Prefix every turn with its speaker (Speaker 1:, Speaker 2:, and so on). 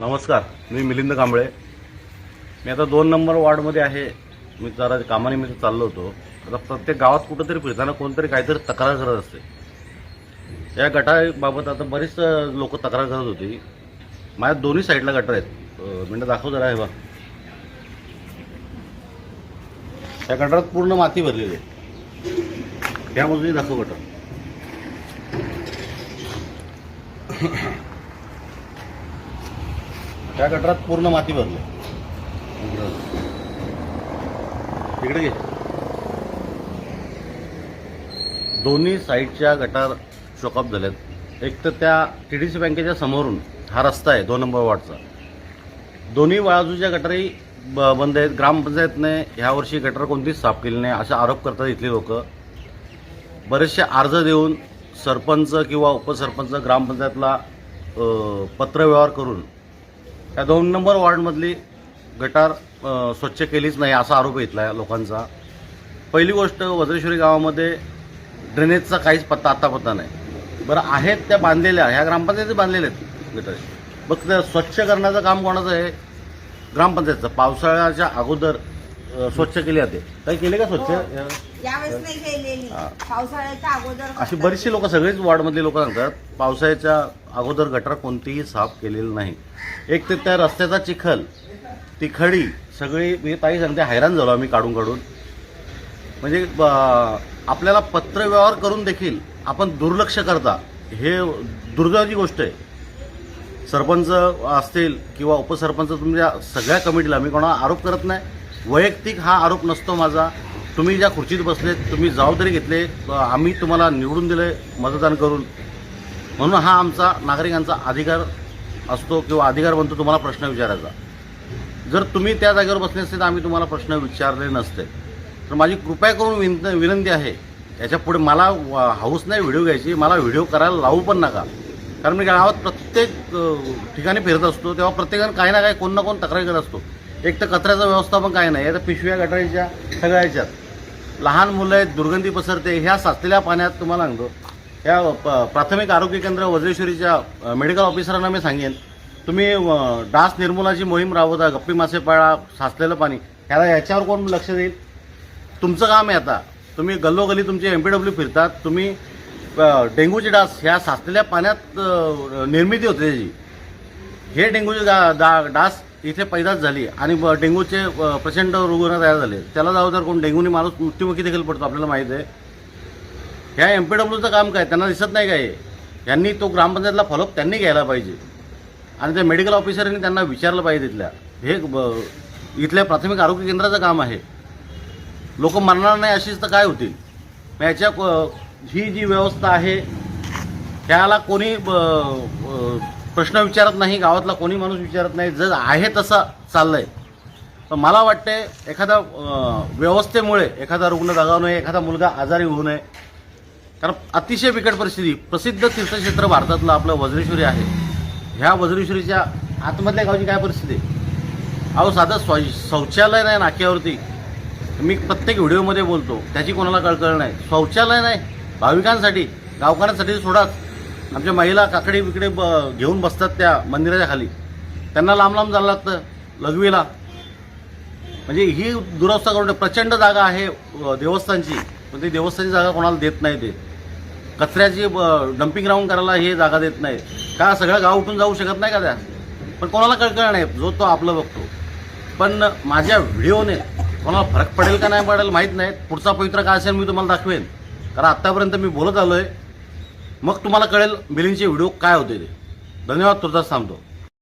Speaker 1: नमस्कार मी मिलिंद कांबळे. मी आता दोन नंबर वॉर्डमध्ये आहे. मी जरा कामानिमित्त चाललो होतो. आता प्रत्येक गावात कुठंतरी फिरताना कोणतरी काहीतरी तक्रार करत असते. या गटाबाबत आता बरीच लोक तक्रार करत होती. माझ्या दोन्ही साईडला गटर आहेत. मिनटं दाखव जरा हे बा या गटारात पूर्ण माती भरलेली आहे. त्या बाजूने दाखव गटर. त्या गटारात पूर्ण माती भरली. तिकडे घे. दोन्ही साईडच्या गटार चोकअप झाल्यात एक तर त्या टी डी सी बँकेच्या समोरून हा रस्ता आहे दोन नंबर वार्डचा. दोन्ही बाजूच्या गटारही ब बंद आहेत. ग्रामपंचायतने ह्यावर्षी गटार कोणतीच साफ केली नाही असा आरोप करतात इथली लोक. बरेचसे अर्ज देऊन सरपंच किंवा उपसरपंच ग्रामपंचायतला पत्रव्यवहार करून या दोन नंबर वॉर्डमधली गटार स्वच्छ केलीच नाही असा आरोप घेतला आहे लोकांचा. पहिली गोष्ट वज्रेश्वरी गावामध्ये ड्रेनेजचा काहीच पत्ता आत्ता पत्ता नाही. बरं आहेत त्या बांधलेल्या ह्या ग्रामपंचायती बांधलेल्या आहेत गटर. बघ स्वच्छ करण्याचं काम कोणाचं आहे? ग्रामपंचायतचं. पावसाळ्याच्या अगोदर स्वच्छ केले जाते काही केले का स्वच्छ? या-
Speaker 2: यावेळेस नाही केलेली.
Speaker 1: हा.
Speaker 2: पावसाळ्याच्या अगोदर
Speaker 1: अशी बरीचशी लोक सगळेच वॉर्डमधली लोक सांगतात पावसाळ्याच्या अगोदर गटर कोणतीही साफ केलेली नाही. एक तर त्या रस्त्याचा चिखल ती खडी सगळी मी ताई सांगते हैराण झालो आम्ही काढून काढून. म्हणजे ब- आपल्याला पत्रव्यवहार करून देखील आपण दुर्लक्ष करता. हे दुर्दैवाची गोष्ट आहे. सरपंच असतील किंवा उपसरपंच तुमच्या सगळ्या कमिटीला मी कोणाला आरोप करत नाही. वैयक्तिक हा आरोप नसतो माझा. तुम्ही ज्या खुर्चीत बसलेत तुम्ही जबाबदारी घेतले आम्ही तुम्हाला निवडून दिले मतदान करून. म्हणून हा आमचा नागरिकांचा अधिकार असतो किंवा अधिकार बनतो तुम्हाला प्रश्न विचारायचा. जर तुम्ही त्या जागेवर बसले असते तर आम्ही तुम्हाला प्रश्न विचारले नसते. तर माझी कृपया करून विन विनंती आहे याच्यापुढे मला हाऊस नाही व्हिडिओ घ्यायची मला व्हिडिओ करायला लावू पण नका. कारण मी गावात प्रत्येक ठिकाणी फिरत असतो तेव्हा प्रत्येकानं काही ना काही कोण ना कोण तक्रार करत असतो. एक तर कचऱ्याचं व्यवस्थापन काही नाही आता पिशव्या गटारीच्या सगळ्या ह्याच्यात. लहान मुलं आहेत दुर्गंधी पसरते ह्या साचलेल्या पाण्यात तुम्हाला सांगतो. या प- प्राथमिक आरोग्य केंद्र वज्रेश्वरीच्या मेडिकल ऑफिसरांना मी सांगेन. तुम्ही डास निर्मूलनाची मोहीम राबवता गप्पी मासे पाळा साचलेलं पाणी ह्याला याच्यावर कोण लक्ष देईल? तुमचं काम आहे आता. तुम्ही गल्लोगल्ली तुमचे एम पी डब्ल्यू फिरतात तुम्ही डेंग्यूचे डास ह्या साचलेल्या पाण्यात निर्मिती होते त्याची. हे डेंग्यूचे डा डा डास इथे पैदाच झाली आणि डेंग्यूचे प्रचंड रुग्ण तयार झाले. त्याला जाऊ तर कोण? डेंग्यूने माणूस मृत्यूमुखी देखील पडतो आपल्याला माहीत आहे. ह्या एम पी डब्ल्यूचं काम काय? त्यांना दिसत नाही काय यांनी तो ग्रामपंचायतला फॉलोअप त्यांनी घ्यायला पाहिजे. आणि त्या मेडिकल ऑफिसरांनी त्यांना विचारलं पाहिजे तिथल्या. हे ब- इथल्या प्राथमिक आरोग्य केंद्राचं काम आहे. लोक मरणार नाही अशीच तर काय होतील? मग याच्या ही जी व्यवस्था आहे त्याला कोणी ब- प्रश्न विचारत नाही गावातला कोणी माणूस विचारत नाही जर आहे तसं चाललंय. तर मला वाटते एखाद्या व्यवस्थेमुळे एखादा रुग्ण दगावू नये एखादा मुलगा आजारी होऊ नये. कारण अतिशय बिकट परिस्थिती प्रसिद्ध तीर्थक्षेत्र भारतातलं आपलं वज्रेश्वरी आहे. ह्या वज्रेश्वरीच्या आतमधल्या गावची काय परिस्थिती? आहे अहो साधं स्व शौचालय नाही नाक्यावरती. मी प्रत्येक व्हिडिओमध्ये बोलतो त्याची कोणाला कळकळ नाही. शौचालय नाही भाविकांसाठी गावकऱ्यांसाठी सोडाच. आमच्या महिला काकडी बिकडे ब घेऊन बसतात त्या मंदिराच्या खाली. त्यांना लांब लांब जायला लागतं लघवीला. म्हणजे ही दुरवस्था करून प्रचंड जागा आहे देवस्थानची. पण ती देवस्थानची जागा कोणाला देत नाही ते. कचऱ्याची डम्पिंग ग्राउंड करायला हे जागा देत नाही. का सगळं गाव उठून जाऊ शकत नाही का त्या? पण कोणाला कळकळ नाही जो तो आपलं बघतो. पण माझ्या व्हिडिओने कोणाला फरक पडेल का नाही पडेल माहीत नाही. पुढचा पवित्र काय असेल मी तुम्हाला दाखवेन. कारण आत्तापर्यंत मी बोलत आलो आहे मग तुम्हाला कळेल बिलिंगचे व्हिडिओ काय होते ते. धन्यवाद तुर्तास थांबतो